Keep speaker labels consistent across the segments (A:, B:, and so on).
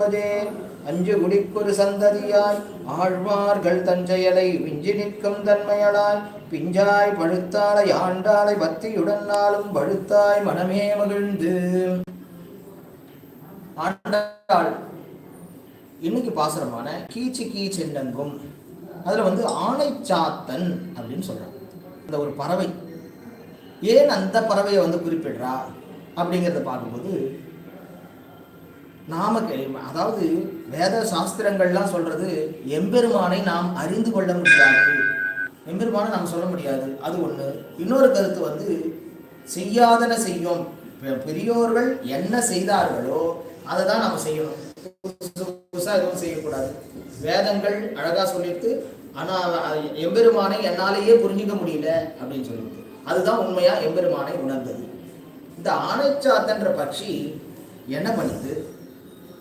A: அஞ்சு குடிக்கொரு சந்ததியாய் ஆழ்வார்கள் தஞ்சையலை விஞ்சி நிற்கும் தன்மையளாய் பிஞ்சாய் பழுத்தாளை ஆண்டாளை பக்தியுடன் நாளும் பழுத்தாய் மனமே மகிழ்ந்து. ஆண்டாள் இன்னைக்கு பாசுரமான கீச்சு கீச்செண்டங்கும் அதுல வந்து ஆணைச்சாத்தன் அப்படின்னு சொல்றாங்க அந்த ஒரு பறவை. ஏன் அந்த பறவையை வந்து குறிப்பிடுறா அப்படிங்கிறத பார்க்கும்போது நாம கே- அதாவது வேத சாஸ்திரங்கள்லாம் சொல்றது எம்பெருமானை நாம் அறிந்து கொள்ள முடியாது. எம்பெருமானை நாம் சொல்ல முடியாது. அது ஒன்று இன்னொரு கருத்து வந்து செய்யாதன செய்யும். பெ- பெரியோர்கள் என்ன செய்தார்களோ அதை தான் நம்ம செய்யணும். புதுசு எதுவும் செய்யக்கூடாது. வேதங்கள் அழகா சொல்லிட்டு ஆனால் எம்பெருமானை என்னாலேயே புரிஞ்சுக்க முடியல அப்படின்னு சொல்லிட்டு அதுதான் உண்மையா எம்பெருமானை உணர்ந்தது. இந்த ஆணைச்சாத்தன்ற பட்சி என்ன பண்ணுது?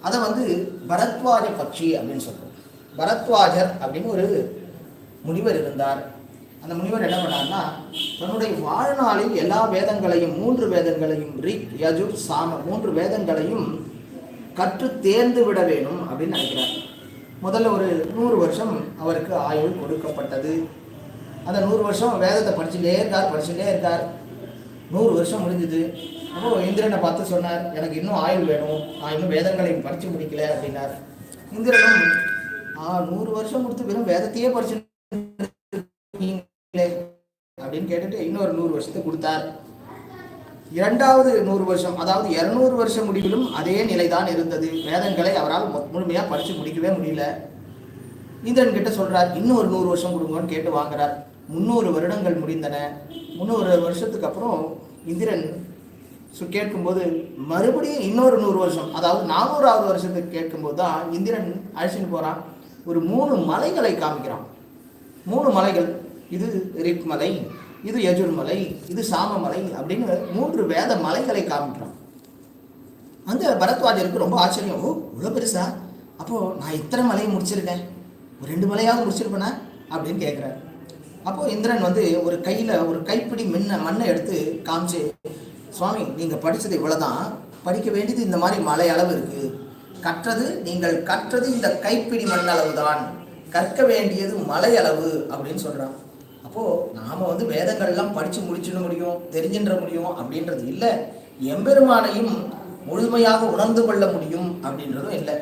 A: அதை வந்து பரத்வாஜ பட்சி அப்படின்னு சொல்கிறோம் பரத்வாஜர் அப்படின்னு ஒரு முனிவர் இருந்தார். அந்த முனிவர் என்ன பண்ணார்னா தன்னுடைய வாழ்நாளில் எல்லா வேதங்களையும் மூன்று வேதங்களையும் ரிக் யஜுர் சாம மூன்று வேதங்களையும் கற்று தேர்ந்து விட வேணும் அப்படின்னு நினைக்கிறார். முதல்ல ஒரு நூறு வருஷம் அவருக்கு ஆயுள் கொடுக்கப்பட்டது. அந்த நூறு வருஷம் வேதத்தை படிச்சுட்டே இருக்கார் படிச்சுட்டே இருக்கார். நூறு வருஷம் முடிஞ்சது. அப்போ இந்திரனை பார்த்து சொன்னார் எனக்கு இன்னும் ஆயுள் வேணும். நான் இன்னும் வேதங்களை படித்து முடிக்கல அப்படின்னார். இந்திரனும் ஆ நூறு வருஷம் கொடுத்து வெறும் வேதத்தையே படிச்சு அப்படின்னு கேட்டுட்டு இன்னொரு நூறு வருஷத்தை கொடுத்தார். இரண்டாவது நூறு வருஷம் அதாவது இருநூறு வருஷம் முடிவிலும் அதே நிலைதான் இருந்தது. வேதங்களை அவரால் முழுமையாக முழுமையா படிச்சு முடிக்கவே முடியல. இந்திரன் கிட்ட சொல்றார் இன்னும் ஒரு நூறு வருஷம் கொடுங்கன்னு கேட்டு வாங்குறார். முந்நூறு வருடங்கள் முடிந்தன. முந்நூறு வருஷத்துக்கு அப்புறம் இந்திரன் ஸோ கேட்கும்போது மறுபடியும் இன்னொரு நூறு வருஷம். அதாவது நானூறாவது வருஷத்துக்கு கேட்கும்போது தான் இந்திரன் அழைச்சிட்டு போகிறான் ஒரு மூணு மலைகளை காமிக்கிறான். மூணு மலைகள். இது ரிக் மலை இது யஜுர்மலை இது சாம மலை அப்படின்னு மூன்று வேத மலைகளை காமிக்கிறான். அந்த பரத்வாஜருக்கு ரொம்ப ஆச்சரியம். ஓ இவ்வளோ பெருசா? அப்போது நான் இத்தனை மலையை முடிச்சிருக்கேன். ஒரு ரெண்டு மலையாவது முடிச்சிருப்பேனா? அப்படின்னு கேட்குறாரு அப்போது இந்திரன் வந்து ஒரு கையில் ஒரு கைப்பிடி மின்ன மண்ணை எடுத்து காமிச்சு சுவாமி நீங்கள் படித்தது இவ்வளோதான் படிக்க வேண்டியது இந்த மாதிரி மலை அளவு இருக்குது கற்றது நீங்கள் கற்றது இந்த கைப்பிடி மண் அளவு தான். கற்க வேண்டியது மலை அளவு அப்படின்னு சொல்கிறான் அப்போது நாம் வந்து வேதங்கள்லாம் படித்து முடிச்சிட முடியும் தெரிஞ்சின்ற முடியும் அப்படின்றது இல்லை. எம்பெருமானையும் முழுமையாக உணர்ந்து கொள்ள முடியும் அப்படின்றதும் இல்லை.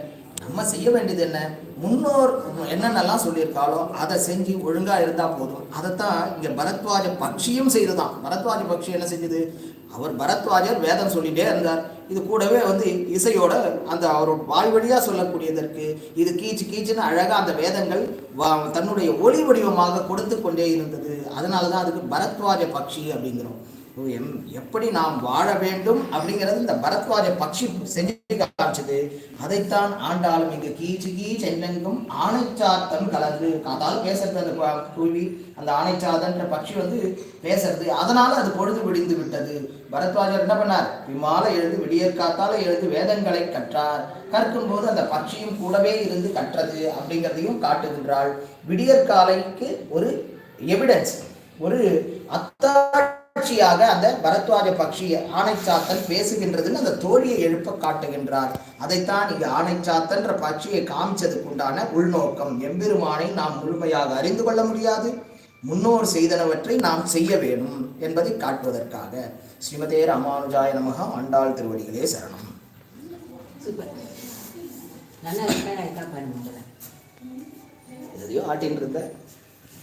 A: நம்ம செய்ய வேண்டியது என்ன? முன்னோர் என்னென்னலாம் சொல்லியிருக்காளோ அதை செஞ்சு ஒழுங்காக இருந்தால் போதும். அதைத்தான் இங்கே பரத்வாஜ பக்ஷியும் செய்ததான். பரத்வாஜ பக்ஷி என்ன செஞ்சது? அவர் பரத்வாஜர் வேதம் சொல்லிகிட்டே இருந்தார். இது கூடவே வந்து இசையோட அந்த அவரோட வாய் வழியாக சொல்லக்கூடியதற்கு இது கீச்சு கீச்சுன்னு அழகாக அந்த வேதங்கள் வா- தன்னுடைய ஒளி வடிவமாக கொடுத்து கொண்டே இருந்தது. அதனால தான் அதுக்கு பரத்வாஜ பக்ஷி அப்படிங்கிறோம். எம் எப்படி நாம் வாழ வேண்டும் அப்படிங்கிறது இந்த பரத்வாஜ பக்ஷி செஞ்சு காமிச்சது. அதைத்தான் ஆண்டாளும் இங்கு கீச்சு கீச் என்னெங்கும் ஆணைச்சாத்தன் கலந்து. அதாவது பேசுறது அந்த குருவி அந்த ஆணைச்சாதன்ற பட்சி வந்து பேசுறது. அதனால அது பொழுது விடிந்து விட்டது. பரத்வாஜர் என்ன பண்ணார்? விமால எழுந்து விடியற் காத்தால எழுந்து வேதங்களை கற்றார். கற்கும் போது அந்த பட்சியும் கூடவே இருந்து கற்றது அப்படிங்கிறதையும் காட்டுகின்றாள். விடியற்காலைக்கு ஒரு எவிடன்ஸ் ஒரு அத்தாட்சியாக அந்த பரத்வாஜ பக்ஷி ஆணைச்சாத்தன் பேசுகின்றதுன்னு அந்த தோழியை எழுப்ப காட்டுகின்றார். அதைத்தான் இங்கு ஆணைச்சாத்தன்ற பட்சியை காமிச்சதுக்கு உண்டான உள்நோக்கம். எம்பெருமானை நாம் முழுமையாக அறிந்து கொள்ள முடியாது. முன்னோர் செய்தனவற்றை நாம் செய்ய வேணும் என்பதை காட்டுவதற்காக. ஸ்ரீமதே ராமானுஜாய நமக. ஆண்டாள் திருவடிகளே சரணம். எதையோ ஆட்டின்னு இருந்த